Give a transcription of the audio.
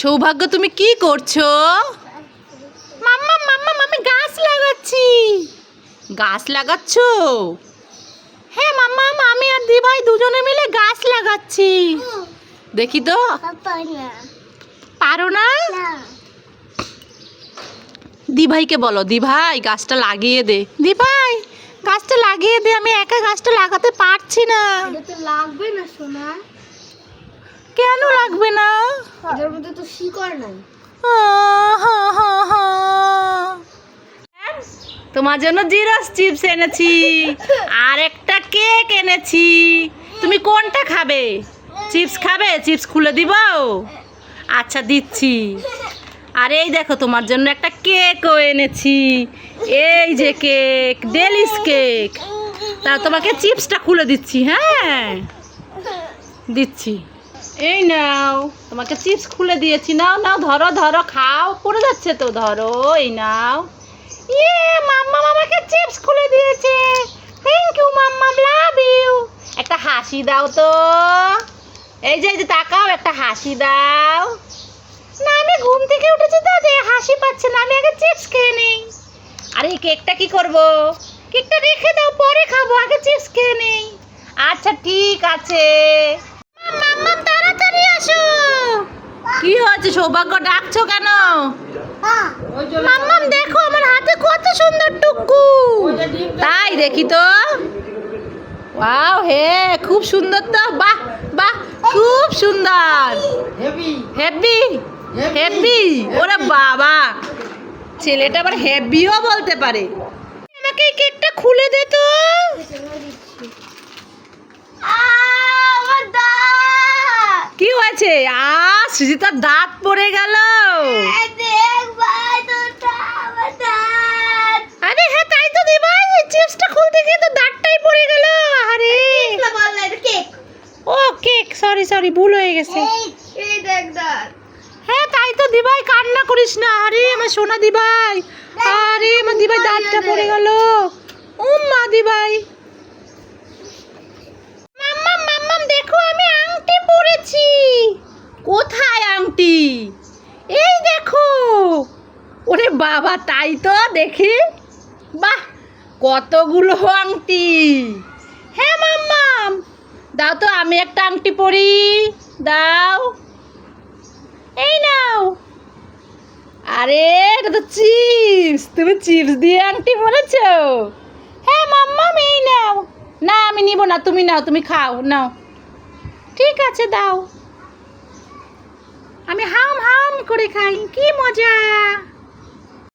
সৌভাগ্য, তুমি কি করছ? মাম্মা মাম্মা, আমি গাছ লাগাচ্ছি। গাছ লাগাচ্ছ? হ্যাঁ মাম্মা আমি আর দিভাই দুজনে মিলে গাছ লাগাচ্ছি। দেখি তো। পারো না? দিভাইকে বলো, দিভাই, গাছটা লাগিয়ে দে। দিভাই, গাছটা লাগিয়ে দে, আমি একা গাছটা লাগাতে পারছি না। লাগবে না, সোনা। কেন লাগবে না? এটার মধ্যে তো শিকড় নাই। তোমার জন্য জিরস চিপস এনেছি আর একটা কেক এনেছি। তুমি কোনটা খাবে? চিপস খাবে? চিপস খুলে দিব? আচ্ছা দিচ্ছি। আর এই দেখো তোমার জন্য একটা কেকও এনেছি। এই যে কেক ডেলিস কেক। তা তোমাকে চিপসটা খুলে দিচ্ছি হ্যাঁ? দিচ্ছি। এই নাও, তোমাকে চিপস খুলে দিয়েছি। নাও নাও, ধরো ধরো, খাও, পড়ে যাচ্ছে তো, ধরো, এই নাও। ইয়ে মাম্মা আমাকে চিপস খুলে দিয়েছে। Thank you mama love you একটা হাসি দাও তো। এই যে এই যে, তাকাও, একটা হাসি দাও। না, আমি ঘুম থেকে উঠেছি তো, যে হাসি পাচ্ছে না, আমি আগে চিপস খেয়ে নেই। আর কেকটা কি করব? কেকটা রেখে দাও, পরে খাব, আগে চিপস খেয়ে নেই। আচ্ছা ঠিক আছে। কি সৌভাগ্য ডাকছো কেন? মাম্মাম দেখো আমার হাতে কত সুন্দর টুকু। তাই দেখি তো। ওয়াও হে খুব সুন্দর তো। বাহ বাহ খুব সুন্দর। হেভি। হেভি? ওরে বাবা। ছেলেটা আবার হেভিও বলতে পারে। আমাকে এই কেকটা খুলে দে তো। কি হয়েছে? আ সুজিতার দাঁত পড়ে গেল। আরে হ্যাঁ তাই তো দি ভাই চিপসটা খুলতে গিয়ে তো দাঁতটাই পড়ে গেল আরে। ও কেক সরি সরি ভুল হয়ে গেছে। হ্যাঁ তাই তো দিভাই কান্না করিস না আরে আমার সোনা দিভাই আরে আমার দিভাই দাঁতটা পড়ে গেল। ও মা দিভাই মাম্মাম মাম্মাম দেখো আমি আংটি পরেছি কোথায় আংটি এই দেখো ওরে বাবা, তাই তো, দেখি। বাহ, কতগুলো আংটি। হ্যাঁ মাম্মাম। দাও তো, আমি একটা আংটি পরি। দাও। এই নাও। আরে, এটা তো চিপস। তুমি চিপস দিয়ে আংটি বলেছ হ্যাঁ মাম্মাম, এই নাও। না, আমি নিব না, তুমি নাও, তুমি খাও, নাও। ঠিক আছে, দাও। আমি হাম হাম করে খাই, কি মজা।